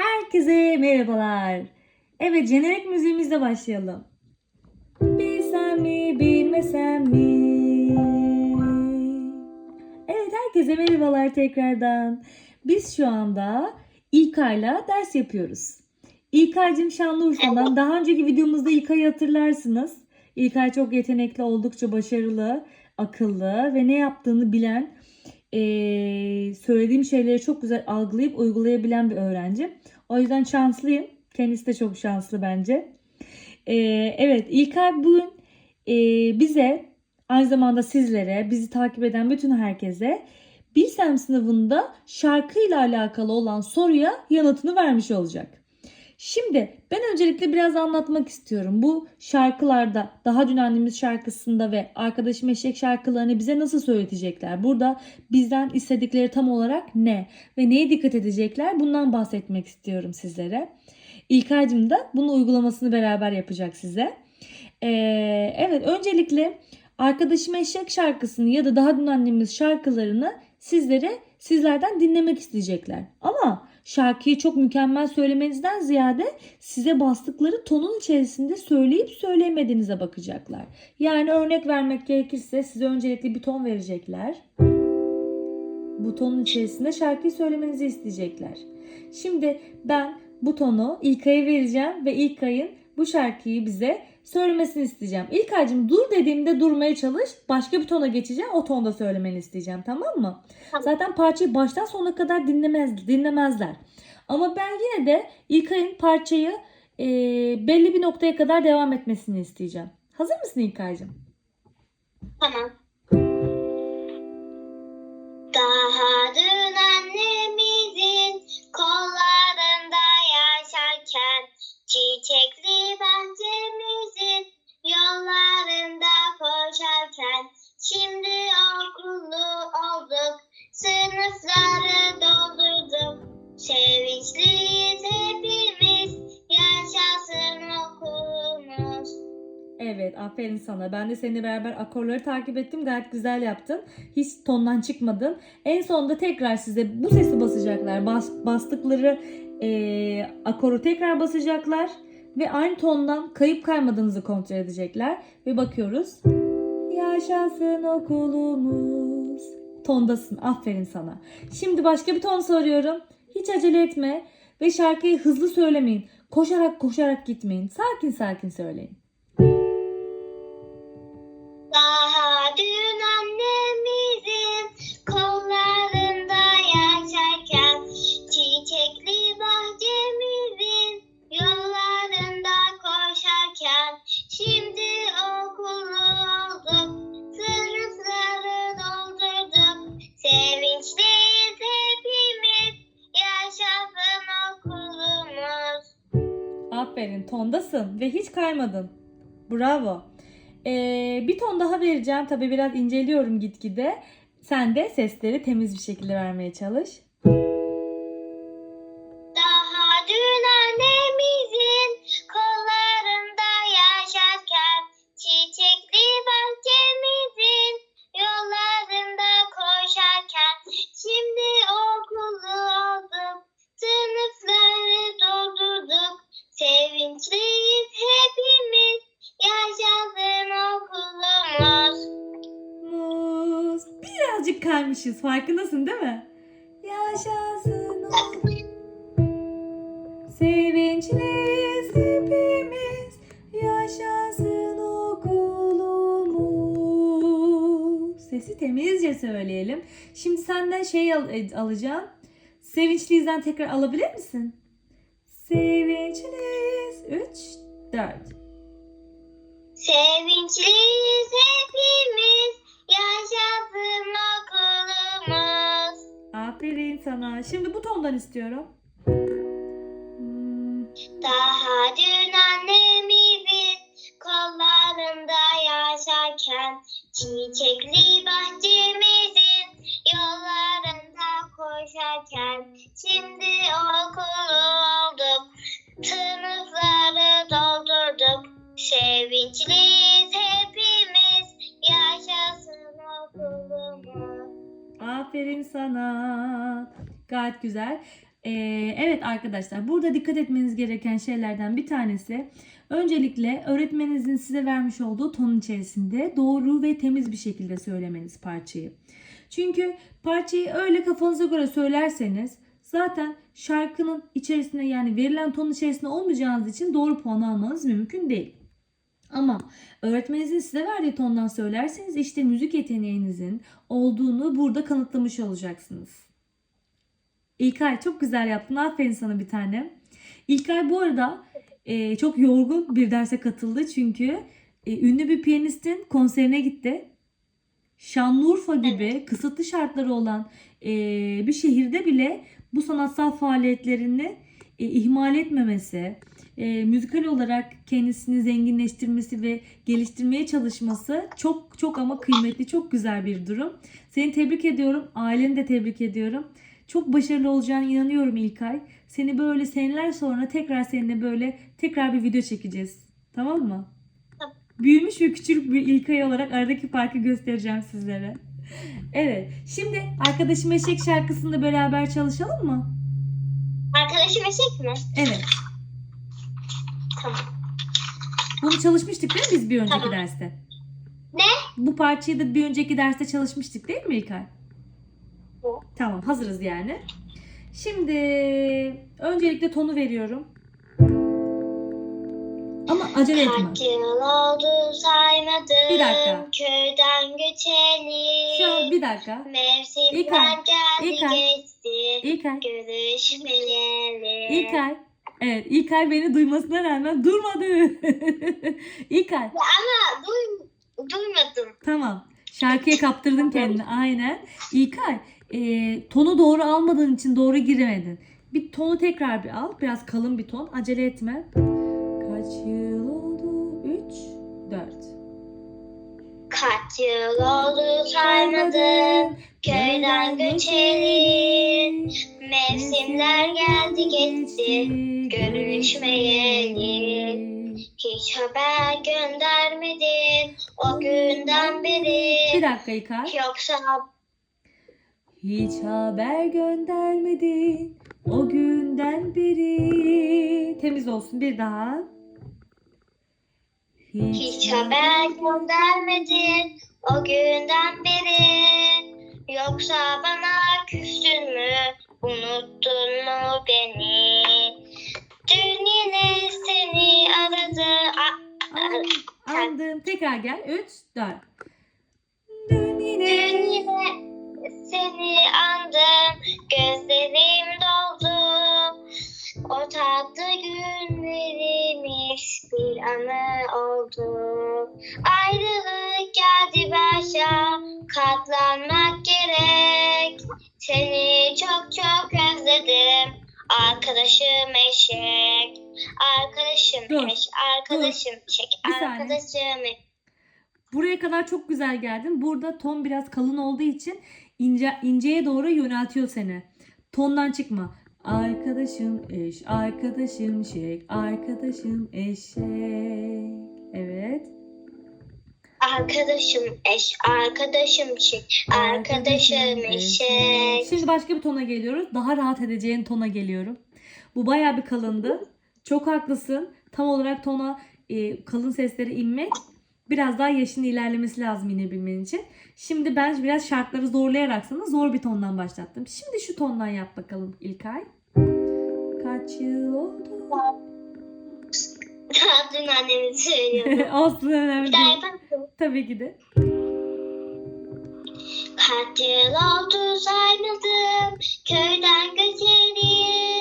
Herkese merhabalar. Evet, jenerik müziğimizle başlayalım. Bilsem mi, bilmesem mi? Evet, herkese merhabalar tekrardan. Biz şu anda İlkay'la ders yapıyoruz. İlkay'cığım Şanlıurfa'dan. Daha önceki videomuzda İlkay'ı hatırlarsınız. İlkay çok yetenekli, oldukça başarılı, akıllı ve ne yaptığını bilen, eee, söylediğim şeyleri çok güzel algılayıp uygulayabilen bir öğrenci. O yüzden şanslıyım. Kendisi de çok şanslı bence. Eee, evet İlkay bugün eee, bize aynı zamanda sizlere, bizi takip eden bütün herkese Bilsem sınavında şarkıyla alakalı olan soruya yanıtını vermiş olacak. Şimdi ben öncelikle biraz anlatmak istiyorum. Bu şarkılarda daha dün annemiz şarkısında ve arkadaşım eşek şarkılarını bize nasıl söyletecekler? Burada bizden istedikleri tam olarak ne ve neye dikkat edecekler? Bundan bahsetmek istiyorum sizlere. İlkay'cım da bunun uygulamasını beraber yapacak size. Ee, evet öncelikle arkadaşım eşek şarkısını ya da daha dün annemiz şarkılarını sizlere sizlerden dinlemek isteyecekler. Ama şarkıyı çok mükemmel söylemenizden ziyade size bastıkları tonun içerisinde söyleyip söyleyemediğinize bakacaklar. Yani örnek vermek gerekirse size öncelikle bir ton verecekler. Bu tonun içerisinde şarkıyı söylemenizi isteyecekler. Şimdi ben bu tonu İlkay'a vereceğim ve İlkay'ın bu şarkıyı bize söylemesini isteyeceğim. İlkay'cığım dur dediğimde durmaya çalış. Başka bir tona geçeceğim. O tonda söylemeni isteyeceğim. Tamam mı? Tamam. Zaten parçayı baştan sona kadar dinlemez, dinlemezler. Ama ben yine de İlkay'ın parçayı e, belli bir noktaya kadar devam etmesini isteyeceğim. Hazır mısın İlkay'cığım? Tamam. Aferin sana. Ben de seninle beraber akorları takip ettim. Gayet güzel yaptın. Hiç tondan çıkmadın. En sonunda tekrar size bu sesi basacaklar. Bas, bastıkları eee, akoru tekrar basacaklar. Ve aynı tondan kayıp kaymadığınızı kontrol edecekler. Ve bakıyoruz. Yaşasın okulumuz. Tondasın. Aferin sana. Şimdi başka bir ton soruyorum. Hiç acele etme. Ve şarkıyı hızlı söylemeyin. Koşarak koşarak gitmeyin. Sakin sakin söyleyin. Tondasın ve hiç kaymadın. Bravo. Ee, bir ton daha vereceğim. Tabii biraz inceliyorum gitgide. Sen de sesleri temiz bir şekilde vermeye çalış. Birazcık kaymışız. Farkındasın değil mi? Yaşasın o- Sevinçliyiz hepimiz. Yaşasın okulumuz. Sesi temizce söyleyelim. Şimdi senden şey al- e, alacağım. Sevinçliyizden tekrar alabilir misin? Sevinçliyiz. 3, 4. Sevinçliyiz sana. Şimdi bu tondan istiyorum. Hmm, Daha dün annemizin kollarında yaşarken çiçekli bahçemizin yollarında koşarken şimdi okulu olduk sınıfları doldurduk sevinçliyiz Aferin sana. Gayet güzel. Ee, evet arkadaşlar burada dikkat etmeniz gereken şeylerden bir tanesi öncelikle öğretmeninizin size vermiş olduğu tonun içerisinde doğru ve temiz bir şekilde söylemeniz parçayı. Çünkü parçayı öyle kafanıza göre söylerseniz zaten şarkının içerisinde yani verilen tonun içerisinde olmayacağınız için doğru puan almanız mümkün değil. Ama öğretmeninizin size verdiği tondan söylerseniz işte müzik yeteneğinizin olduğunu burada kanıtlamış olacaksınız. İlkay çok güzel yaptın. Aferin sana bir tane. İlkay bu arada e, çok yorgun bir derse katıldı çünkü e, ünlü bir piyanistin konserine gitti. Şanlıurfa gibi kısıtlı şartları olan e, bir şehirde bile bu sanatsal faaliyetlerini e, ihmal etmemesi, e, müzikal olarak kendisini zenginleştirmesi ve geliştirmeye çalışması çok çok ama kıymetli, çok güzel bir durum. Seni tebrik ediyorum, aileni de tebrik ediyorum. Çok başarılı olacağına inanıyorum İlkay. Seni böyle seneler sonra tekrar seninle böyle tekrar bir video çekeceğiz. Tamam mı? Büyümüş ve küçük bir İlkay olarak aradaki farkı göstereceğim sizlere. Evet. Şimdi arkadaşım eşek şarkısını da beraber çalışalım mı? Arkadaşım eşek mi? Evet. Tamam. Bunu çalışmıştık değil mi biz bir önceki Tamam. derste? Ne? Bu parçayı da bir önceki derste çalışmıştık değil mi İlkay? Evet. Tamam hazırız yani. Şimdi öncelikle tonu veriyorum. Ama acele etme. Kaç yıl oldu saymadım. Bir dakika. Köyden göçeli. Şu an bir dakika. Mevsimler İlkay, geldi İlkay. geçti. İlkay. Görüşmeyeli. İlkay. Evet İlkay beni duymasına rağmen durmadı. İlkay. Ama duy, duymadım. Tamam. Şarkıya kaptırdın kendini. Aynen. İlkay. e, tonu doğru almadığın için doğru giremedin. Bir tonu tekrar bir al. Biraz kalın bir ton. Acele etme. Kaç yıl oldu? 3, 4. Kaç yıl oldu saymadım. Köyden göçeli. Mevsimler geldi geçti. Görüşmeyeli. Hiç haber göndermedin o günden beri. Bir dakika İlkay. Yoksa Hiç haber göndermedin o günden beri. Temiz olsun bir daha. hiç haber göndermedin o günden beri. Yoksa bana küstün mü, unuttun mu beni? Dün yine seni aradı. A- Andım. Tekrar gel. 3, 4. Dün yine. Dün yine seni andım, gözlerim doldu. O tatlı günlerimiz bir anı oldu. Ayrılık geldi başa, katlanmak gerek. Seni çok çok özledim, arkadaşım eşek. Arkadaşım Dur, eş, arkadaşım eşek, Bir saniye. arkadaşım eşek. Buraya kadar çok güzel geldin. Burada ton biraz kalın olduğu için ince inceye doğru yöneltiyor seni. Tondan çıkma. Arkadaşım eş, arkadaşım şek, arkadaşım eşek. Evet. Arkadaşım eş, arkadaşım çift, arkadaşım eşek. Şimdi başka bir tona geliyoruz. Daha rahat edeceğin tona geliyorum. Bu bayağı bir kalındı. Çok haklısın. Tam olarak tona e, kalın seslere inmek biraz daha yaşın ilerlemesi lazım inebilmen için. Şimdi ben biraz şartları zorlayarak sana zor bir tondan başlattım. Şimdi şu tondan yap bakalım İlkay. Kaç yıl oldu? Daha dün annemi söylüyordu. Olsun önemli Bir daha değil. yapar mısın? Tabii ki de. Kaç yıl oldu saymadım, köyden göçeli.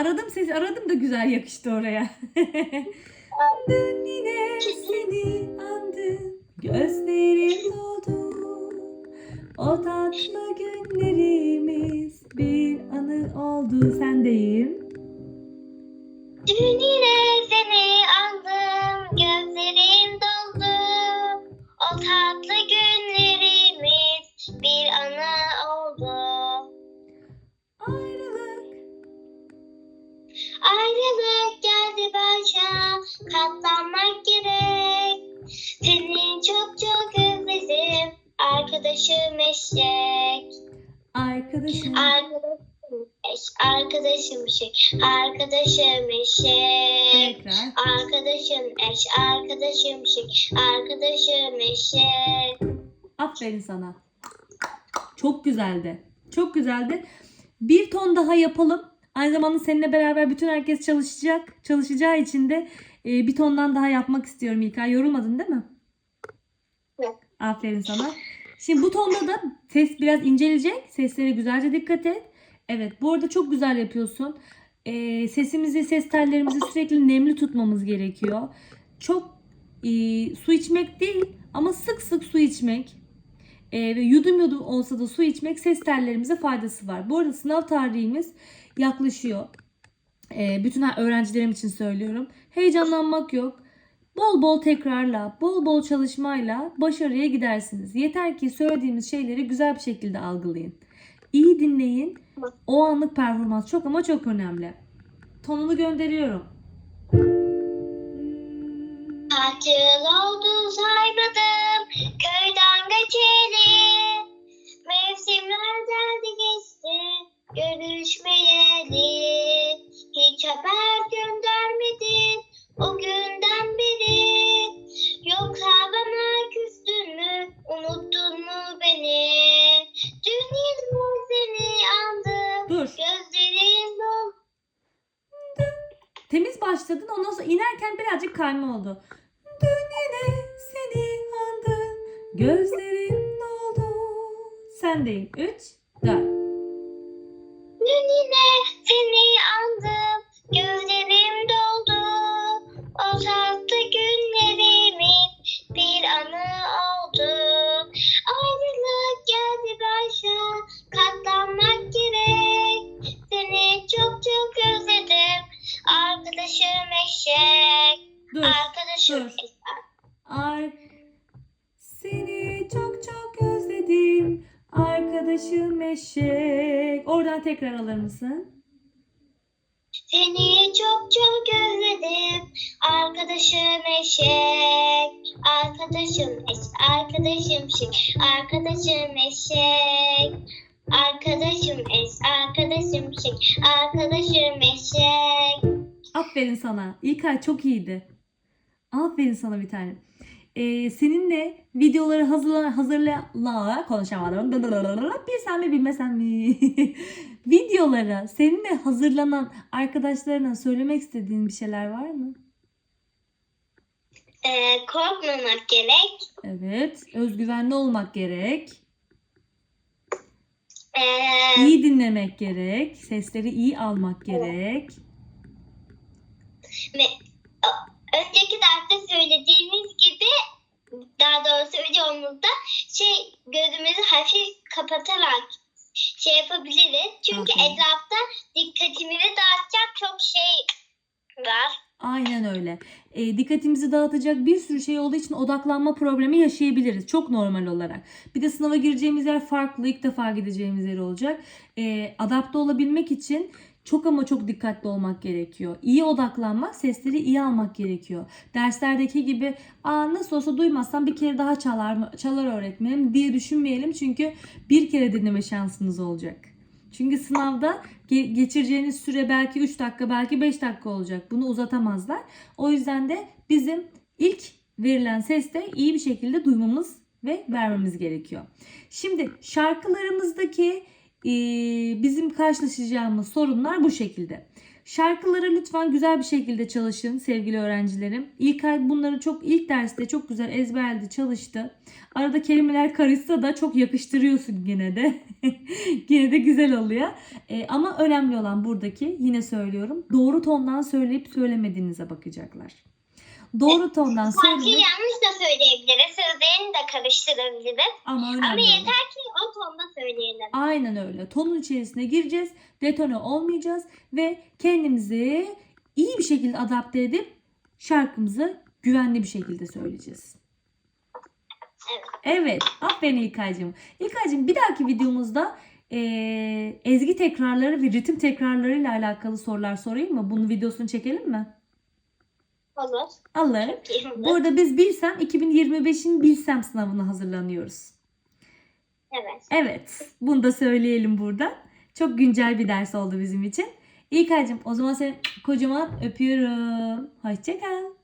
Aradım sesi aradım da güzel yakıştı oraya. Dün yine seni andım. Gözlerim doldu. O tatlı günlerimiz bir anı oldu. Sendeyim. Dün yine seni aldım, gözlerim doldu. O tatlı günlerimiz Ayrılık geldi başa katlanmak gerek. Senin çok çok özledim arkadaşım eşek. Arkadaşım. Arkadaşım arkadaşım eşek, arkadaşım eşek, Tekrar. arkadaşım eş, arkadaşım eşek, arkadaşım eşek. Aferin sana. Çok güzeldi. Çok güzeldi. Bir ton daha yapalım. Aynı zamanda seninle beraber bütün herkes çalışacak. Çalışacağı için de e, bir tondan daha yapmak istiyorum İlkay. Yorulmadın değil mi? Yok. Aferin sana. Şimdi bu tonda da ses biraz incelecek. Seslere güzelce dikkat et. Evet bu arada çok güzel yapıyorsun. E, sesimizi, ses tellerimizi sürekli nemli tutmamız gerekiyor. Çok e, su içmek değil ama sık sık su içmek e, ve yudum yudum olsa da su içmek ses tellerimize faydası var. Bu arada sınav tarihimiz yaklaşıyor. E, bütün öğrencilerim için söylüyorum. Heyecanlanmak yok. Bol bol tekrarla, bol bol çalışmayla başarıya gidersiniz. Yeter ki söylediğimiz şeyleri güzel bir şekilde algılayın. İyi dinleyin. O anlık performans çok ama çok önemli. Tonunu gönderiyorum. Kaç yıl oldu saymadım köyden geçeli. Mevsimler geldi geçti görüşmeyeli. Hiç haber göndermedin o günden beri. Yoksa bana küstün mü unuttun mu beni? Dün yine seni andım Dur. gözlerim doldu. Temiz başladın ondan sonra inerken birazcık kayma oldu. Dün yine seni andım. Gözlerim doldu. Sendeyim. 3, eşek. Oradan tekrar alır mısın? Seni çok çok özledim. Arkadaşım eşek. Arkadaşım eşek. Arkadaşım eşek. Arkadaşım eşek. Arkadaşım eşek. Arkadaşım eşek. Arkadaşım eşek. Aferin sana. İlkay çok iyiydi. Aferin sana bir tane. Ee, seninle videoları hazırla, hazırla konuşamadım. Bilsem mi bilmesem mi? videolara seninle hazırlanan arkadaşlarına söylemek istediğin bir şeyler var mı? Ee, korkmamak gerek. Evet. Özgüvenli olmak gerek. Ee, İyi dinlemek gerek. Sesleri iyi almak gerek. ve önceki derste söylediğimiz gibi daha doğrusu videomuzda şey gözümüzü hafif kapatarak şey yapabiliriz. Çünkü Aferin. etrafta dikkatimizi dağıtacak çok şey var. Aynen öyle. E, dikkatimizi dağıtacak bir sürü şey olduğu için odaklanma problemi yaşayabiliriz. Çok normal olarak. Bir de sınava gireceğimiz yer farklı. ilk defa gideceğimiz yer olacak. E, adapte olabilmek için çok ama çok dikkatli olmak gerekiyor. İyi odaklanmak, sesleri iyi almak gerekiyor. Derslerdeki gibi Aa, nasıl olsa duymazsam bir kere daha çalar, çalar öğretmenim diye düşünmeyelim. Çünkü bir kere dinleme şansınız olacak. Çünkü sınavda ge- geçireceğiniz süre belki 3 dakika belki 5 dakika olacak. Bunu uzatamazlar. O yüzden de bizim ilk verilen seste iyi bir şekilde duymamız ve vermemiz gerekiyor. Şimdi şarkılarımızdaki bizim karşılaşacağımız sorunlar bu şekilde. Şarkıları lütfen güzel bir şekilde çalışın sevgili öğrencilerim. İlk ay bunları çok ilk derste çok güzel ezberledi çalıştı. Arada kelimeler karışsa da çok yakıştırıyorsun yine de. yine de güzel oluyor. E, ama önemli olan buradaki yine söylüyorum doğru tondan söyleyip söylemediğinize bakacaklar. Doğru tondan Şarkıyı söylemek yanlış da söyleyebiliriz. Sözlerini de karıştırabiliriz. ama Ama olan. yeter ki o tonda söyleyelim. Aynen öyle. Tonun içerisine gireceğiz. Detone olmayacağız ve kendimizi iyi bir şekilde adapte edip şarkımızı güvenli bir şekilde söyleyeceğiz. Evet. Evet. Aferin İlkay'cığım. İlkay'cığım bir dahaki videomuzda eee, ezgi tekrarları ve ritim tekrarlarıyla alakalı sorular sorayım mı? Bunun videosunu çekelim mi? Olur. Alır. Çok iyi olur. Bu arada biz Bilsem 2025'in Bilsem sınavına hazırlanıyoruz. Evet. Evet. Bunu da söyleyelim burada. Çok güncel bir ders oldu bizim için. İlkay'cığım o zaman seni kocaman öpüyorum. Hoşçakal.